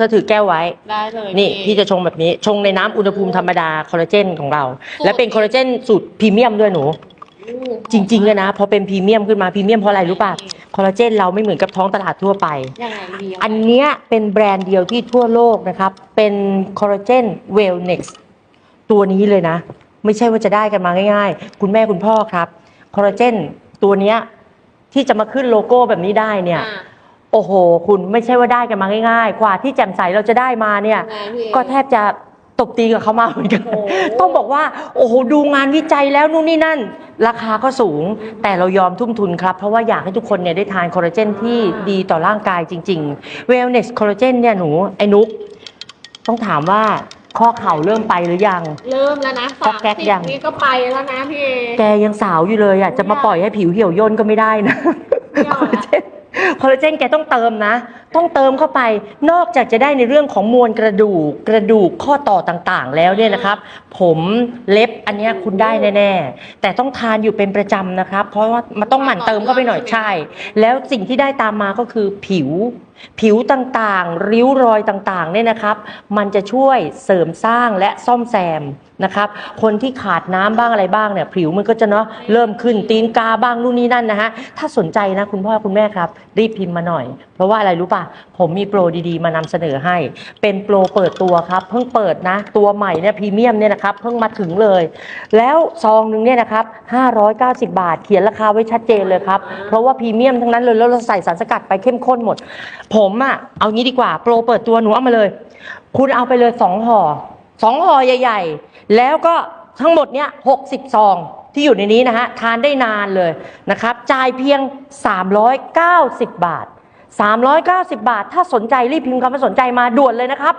ธอถือแก้วไว้ ได้เลยนี่พี่จะชงแบบนี้ ชงในน้ำอุณหภูมิธรรมดาคอลลาเจนของเรา และเป็นคอลลาเจนสูตรพรีเมียมด้วยหนูอู้จริงๆเลยนะพอเป็นพรีเมียมขึ้นมาพรีเมียมเพราะอะไรรู้ป่ะคอลลาเจนเราไม่เหมือนกับท้องตลาดทั่วไป ยังไงดีะอันเนี้ยเป็นแบรนด์เดียวที่ทั่วโลกนะครับ เป็นคอลลาเจนเวลเน็กตัวนี้เลยนะ ไม่ใช่ว่าจะได้กันมาง่าย ๆ คุณแม่คุณพ่อครับ คอลลาเจนตัวเนี้ยที่จะมาขึ้นโลโก้แบบนี้ได้เนี่ย อะ โอ้โห คุณไม่ใช่ว่าได้กันมาง่ายๆ กว่าที่แจ่มใสเราจะได้มาเนี่ยยังไงพี่เอก็แทบจะตบตีกับเขามาเหมือนกันโอ้โหต้องบอกว่า โอ้โห ดูงานวิจัยแล้วนู่นนี่นั่น ราคาก็สูง แต่เรายอมทุ่มทุนครับ เพราะว่าอยากให้ทุกคนเนี่ยได้ทานคอลลาเจนที่ดีต่อร่างกายจริงๆ Wellness Collagen เนี่ยหนู ไอ้นุกต้องถามว่าข้อเข่าเริ่มไปหรือยัง เริ่มแล้วนะก๊สาอกมแก๊กสิยับงนี่ก็ไปแล้วนะพี่เอแกยังสาวอยู่เลยอะจะมาปล่อยให้ผิวเหี่ยวย่นก็ไม่ได้นะไม่เอาละ คอลลาเจนแกต้องเติมนะ ต้องเติมเข้าไปนอกจากจะได้ในเรื่องของมวลกระดูกกระดูกข้อต่อต่างๆ แล้วเนี่ยนะครับ ผมเล็บอันเนี้ยคุณได้แน่ๆ แต่ต้องทานอยู่เป็นประจำนะครับ เพราะว่ามันต้องหมั่นเติมเข้าไปหน่อยใช่ แล้วสิ่งที่ได้ตามมาก็คือผิว ผิวต่างๆ ริ้วรอยต่างๆเนี่ยนะครับ มันจะช่วยเสริมสร้างและซ่อมแซมนะครับ คนที่ขาดน้ำบ้างอะไรบ้างเนี่ยผิวมันก็จะเนาะเริ่มขึ้นตีนกาบ้างนู่นนี่นั่นนะฮะถ้าสนใจนะคุณพ่อคุณแม่ครับ รีบพิมพ์มาหน่อย เพราะว่าอะไรรู้ป่ะ ผมมีโปรดีๆ มานำเสนอให้ เป็นโปรเปิดตัวครับ เพิ่งเปิดนะ ตัวใหม่เนี่ยพรีเมียมเนี่ยนะครับ เพิ่งมาถึงเลย แล้วซองหนึงเนี่ยนะครับ590 บาท เขียนราคาไว้ชัดเจนเลยครับ เพราะว่าพรีเมียมทั้งนั้นเลยแล้วเราใส่สารสกัดไปเข้มข้นหมด ผมอะเอางี้ดีกว่า โปรเปิดตัวหนูเอามาเลย คุณเอาไปเลยสองห่อสองห่อใหญ่ ๆ แล้วก็ทั้งหมดเนี่ยหกสิบซองที่อยู่ในนี้นะฮะ ทานได้นานเลยนะครับ จ่ายเพียง 390 บาท 390 บาท ถ้าสนใจรีบพิมพ์คำว่าสนใจมาด่วนเลยนะครับ